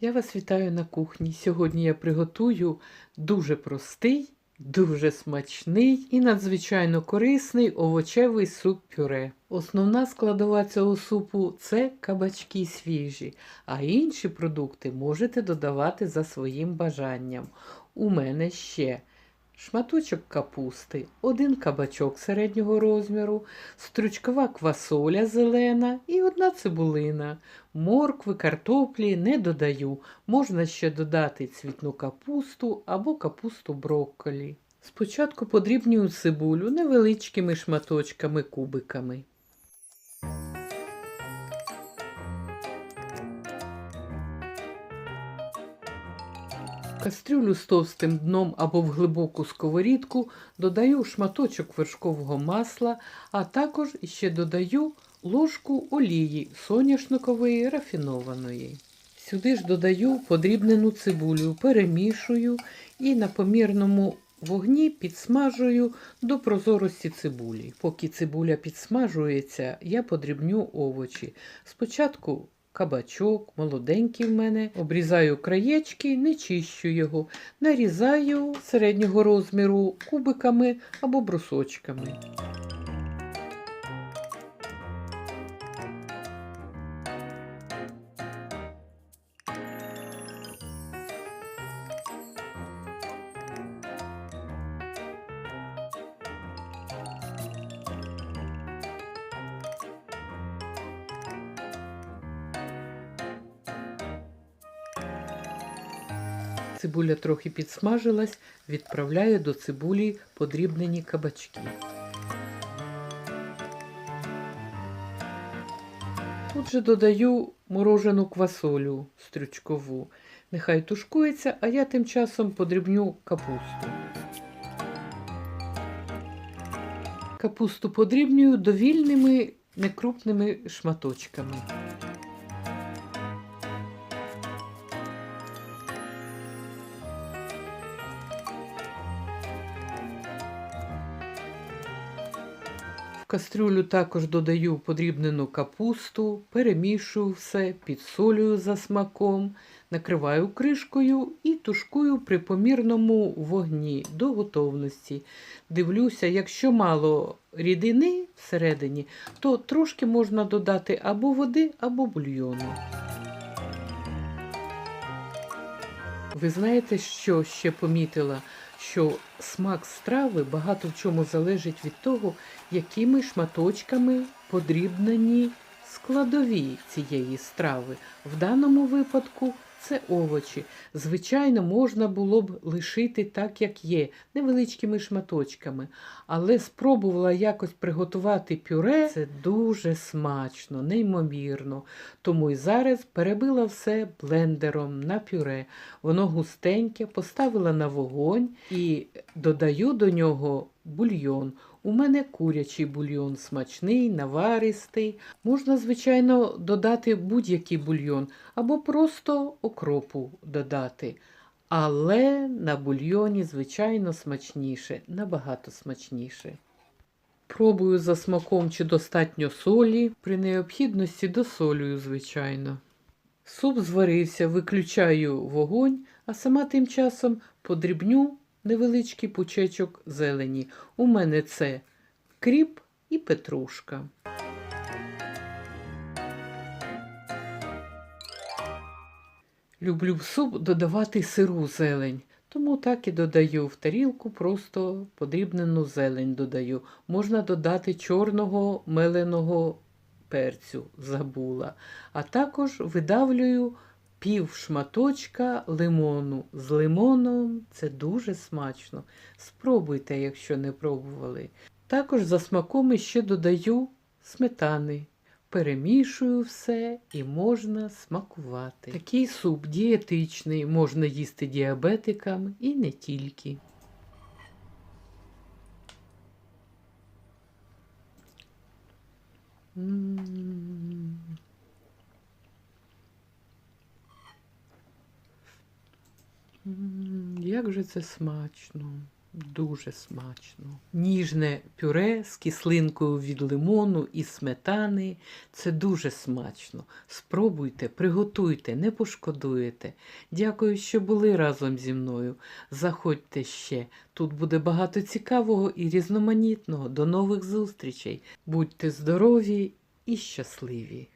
Я вас вітаю на кухні. Сьогодні я приготую дуже простий, дуже смачний і надзвичайно корисний овочевий суп-пюре. Основна складова цього супу це кабачки свіжі, а інші продукти можете додавати за своїм бажанням. У мене ще шматочок капусти, один кабачок середнього розміру, стручкова квасоля зелена і одна цибулина. Моркви, картоплі не додаю. Можна ще додати цвітну капусту або капусту брокколі. Спочатку подрібнюю цибулю невеличкими шматочками кубиками. Кастрюлю з товстим дном або в глибоку сковорідку додаю шматочок вершкового масла, а також ще додаю ложку олії соняшникової рафінованої. Сюди ж додаю подрібнену цибулю, перемішую і на помірному вогні підсмажую до прозорості цибулі. Поки цибуля підсмажується, я подрібню овочі. Спочатку кабачок, молоденький в мене, обрізаю краєчки, не чищу його, нарізаю середнього розміру кубиками або брусочками. Цибуля трохи підсмажилась, відправляю до цибулі подрібнені кабачки. Тут же додаю морожену квасолю стрючкову. Нехай тушкується, а я тим часом подрібню капусту. Капусту подрібнюю довільними некрупними шматочками. Кастрюлю також додаю подрібнену капусту, перемішую все, підсолюю за смаком, накриваю кришкою і тушкую при помірному вогні до готовності. Дивлюся, якщо мало рідини всередині, то трошки можна додати або води, або бульйону. Ви знаєте, що ще помітила? Що смак страви багато в чому залежить від того, якими шматочками подрібнені складові цієї страви. В даному випадку це овочі. Звичайно, можна було б лишити так, як є, невеличкими шматочками. Але спробувала якось приготувати пюре. Це дуже смачно, неймовірно. Тому і зараз перебила все блендером на пюре. Воно густеньке, поставила на вогонь і додаю до нього бульйон. У мене курячий бульйон смачний, наваристий. Можна, звичайно, додати будь-який бульйон або просто окропу додати. Але на бульйоні, звичайно, смачніше, набагато смачніше. Пробую за смаком, чи достатньо солі. При необхідності досолюю, звичайно. Суп зварився, виключаю вогонь, а сама тим часом подрібню невеличкий пучечок зелені. У мене це кріп і петрушка. Люблю в суп додавати сиру зелень, тому так і додаю в тарілку, просто подрібнену зелень додаю. Можна додати чорного меленого перцю, забула. А також видавлюю пів шматочка лимону. З лимоном це дуже смачно. Спробуйте, якщо не пробували. Також за смаком ще додаю сметани. Перемішую все і можна смакувати. Такий суп дієтичний, можна їсти діабетикам і не тільки. М. Як же це смачно. Дуже смачно. Ніжне пюре з кислинкою від лимону і сметани. Це дуже смачно. Спробуйте, приготуйте, не пошкодуєте. Дякую, що були разом зі мною. Заходьте ще. Тут буде багато цікавого і різноманітного. До нових зустрічей. Будьте здорові і щасливі!